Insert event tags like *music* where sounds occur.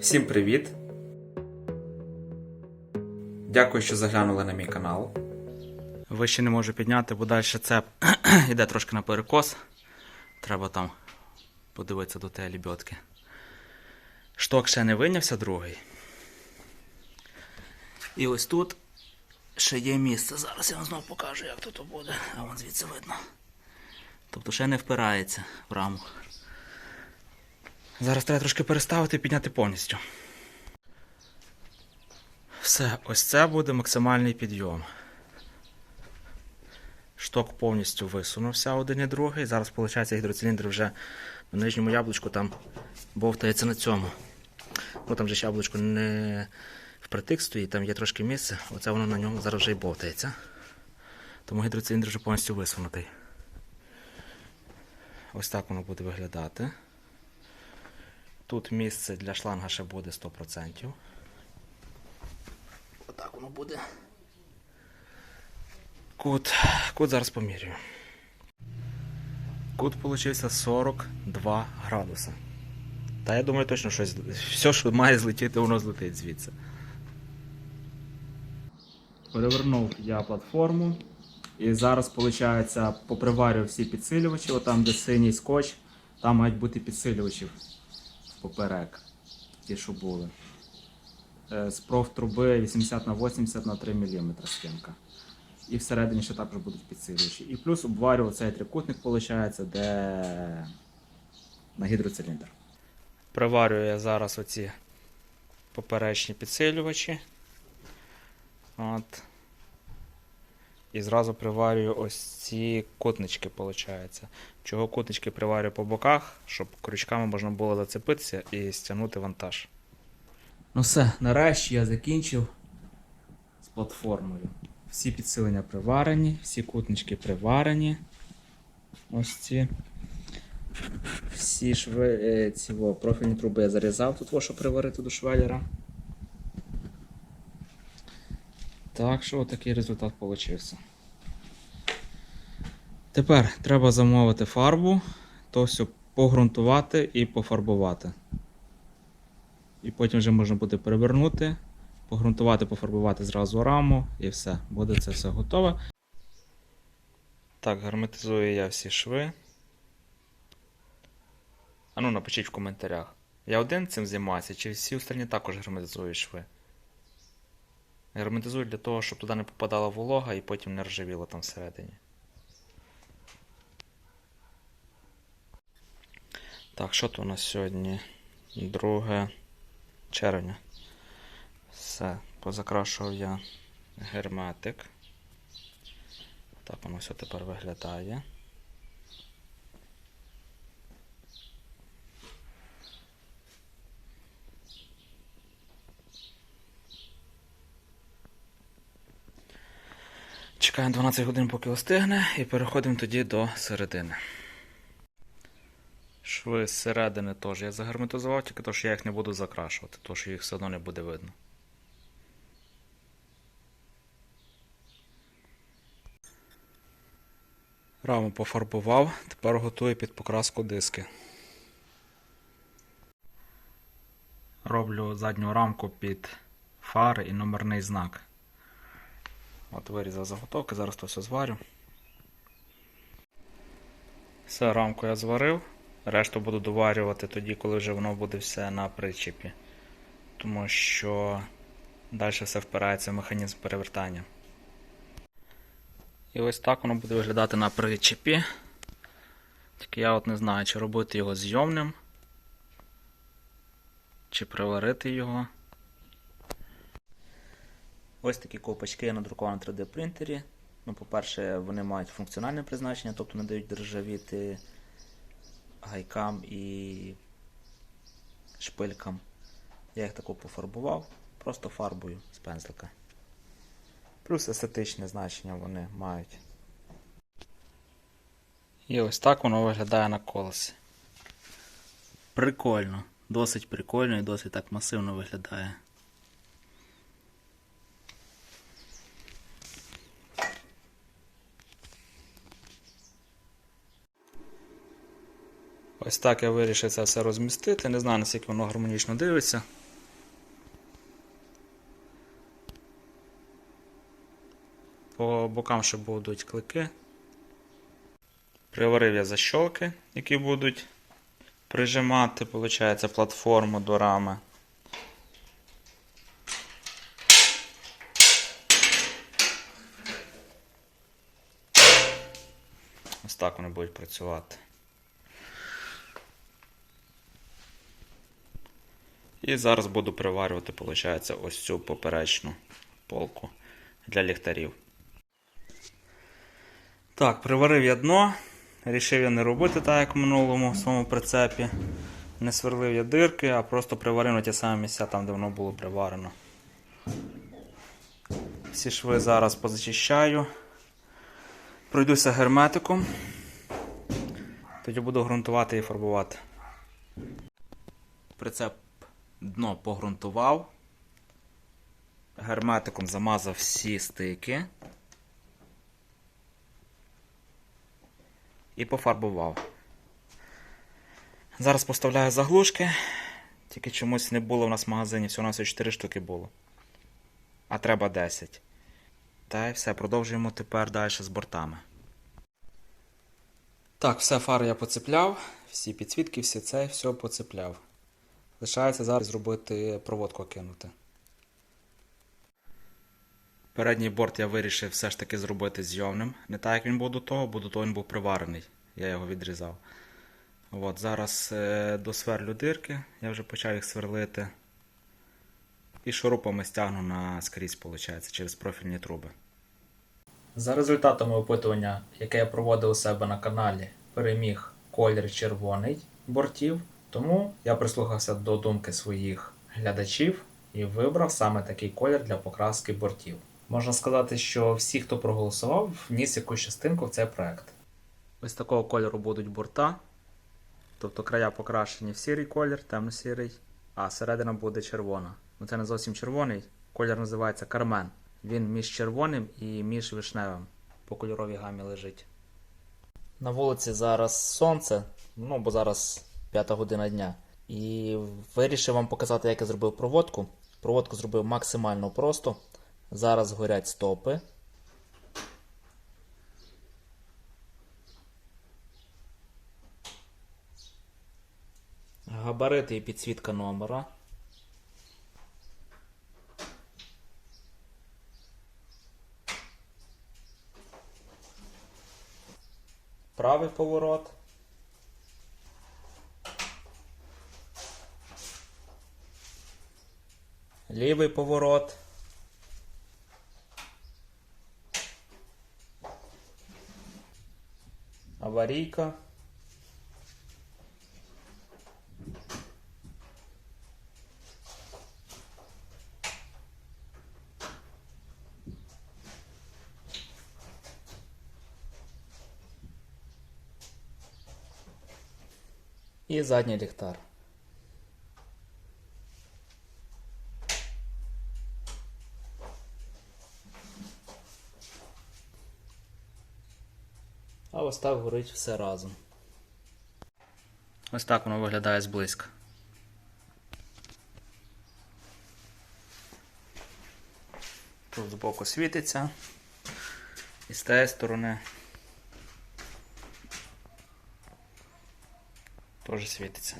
Всім привіт! Дякую, що заглянули на мій канал. Вище не можу підняти, бо далі цеп *clears throat* йде трошки на перекос. Треба там подивитися до тієї лебедки. Шток ще не вийнявся другий. І ось тут ще є місце. Зараз я вам знову покажу, як тут буде. А вон звідси видно. Тобто ще не впирається в раму. Зараз треба трошки переставити і підняти повністю. Все, ось це буде максимальний підйом. Шток повністю висунувся один і другий. Зараз, виходить, гідроциліндр вже на нижньому яблучку там бовтається на цьому. Ну там же ж яблучко не впритик стоїть, там є трошки місце, оце воно на ньому зараз вже і бовтається. Тому гідроциліндр вже повністю висунутий. Ось так воно буде виглядати. Тут місце для шланга ще буде 100%. Отак воно буде. Кут. Кут зараз помірюю. Кут получився 42 градуса. Та я думаю точно щось. Все, що має злетіти, воно злетить звідси. Перевернув я платформу. І зараз, виходить, поприварюю всі підсилювачі, отам, де синій скотч, там мають бути підсилювачі поперек. Ті, що були. Е, З профтруби 80 на 80 на 3 мм стінка. І всередині ще також будуть підсилювачі. І плюс обварював цей трикутник, виходить, де на гідроциліндр. Приварюю я зараз оці поперечні підсилювачі. От. І зразу приварюю ось ці кутнички, виходить. Чого кутнички приварюю по боках, щоб крючками можна було зацепитися і стягнути вантаж. Ну все, нарешті я закінчив з платформою. Всі підсилення приварені, всі кутнички приварені. Ось ці. Всі шви, е, ці во, профільні труби я зарізав тут, во, щоб приварити до швеллера. Так що такий результат получився. Тепер треба замовити фарбу, то все погрунтувати і пофарбувати. І потім вже можна буде перевернути, погрунтувати, пофарбувати зразу раму і все. Буде це все готове. Так, герметизую я всі шви. А ну напишіть в коментарях. Я один цим займаюся, чи всі остальні також герметизують шви. Герметизую для того, щоб туди не попадала волога і потім не ржавіло там всередині. Так, що то у нас сьогодні? 2 червня. Все, позакрашував я герметик. Так воно все тепер виглядає. Чекаємо 12 годин, поки остигне, і переходимо тоді до середини. Шви зсередини теж я загерметизував, тільки то, що я їх не буду закрашувати, тому що їх все одно не буде видно. Раму пофарбував, тепер готую під покраску диски. Роблю задню рамку під фари і номерний знак. От вирізав заготовки, зараз то все зварю. Все, рамку я зварив. Решту буду доварювати тоді, коли вже воно буде все на причепі. Тому що далі все впирається в механізм перевертання. І ось так воно буде виглядати на причепі. Тільки я от не знаю, чи робити його зйомним, чи приварити його. Ось такі ковпачки я надрукував на 3D принтері. Ну, по-перше, вони мають функціональне призначення, тобто не дають державіти гайкам і шпилькам. Я їх тако пофарбував, просто фарбою з пензлика. Плюс естетичне значення вони мають. І ось так воно виглядає на колесі. Прикольно. Досить прикольно і досить так масивно виглядає. Ось так я вирішив це все розмістити. Не знаю, наскільки воно гармонічно дивиться. По бокам ще будуть клики. Приварив я защолки, які будуть прижимати, виходить, платформу до рами. Ось так вони будуть працювати. І зараз буду приварювати, виходить, ось цю поперечну полку для ліхтарів. Так, приварив я дно. Рішив я не робити так, як в минулому своєму прицепі. Не сверлив я дирки, а просто приварив на ті самі місця, там, де воно було приварено. Всі шви зараз позачищаю. Пройдуся герметиком. Тоді буду ґрунтувати і фарбувати. Прицеп дно погрунтував. Герметиком замазав всі стики. І пофарбував. Зараз поставляю заглушки. Тільки чомусь не було в нас в магазині, всього на 4 штуки було. А треба 10. Та й все, продовжуємо тепер далі з бортами. Так, все фари я поцепляв, всі підсвітки, всі це, все поцепляв. Лишається зараз зробити проводку кинути. Передній борт я вирішив все ж таки зробити зйомним. Не так, як він був до того, бо до того він був приварений. Я його відрізав. От, зараз е, досверлю дирки, я вже почав їх сверлити. І шурупами стягну на скрізь, виходить, через профільні труби. За результатами опитування, яке я проводив у себе на каналі, переміг колір червоний бортів. Тому я прислухався до думки своїх глядачів і вибрав саме такий колір для покраски бортів. Можна сказати, що всі, хто проголосував, вніс якусь частинку в цей проект. Ось такого кольору будуть борта. Тобто края покрашені в сірий колір, темно-сірий, а середина буде червона. Ну це не зовсім червоний. Колір називається кармен. Він між червоним і між вишневим. По кольоровій гамі лежить. На вулиці зараз сонце, ну бо зараз п'ята година дня. І вирішив вам показати, як я зробив проводку. Проводку зробив максимально просто. Зараз горять стопи. Габарити і підсвітка номера. Правий поворот. Лівий поворот. Аварійка. І задній ліхтар. А ось так горить все разом. Ось так воно виглядає зблизька. Тут збоку світиться. І з тієї сторони теж світиться.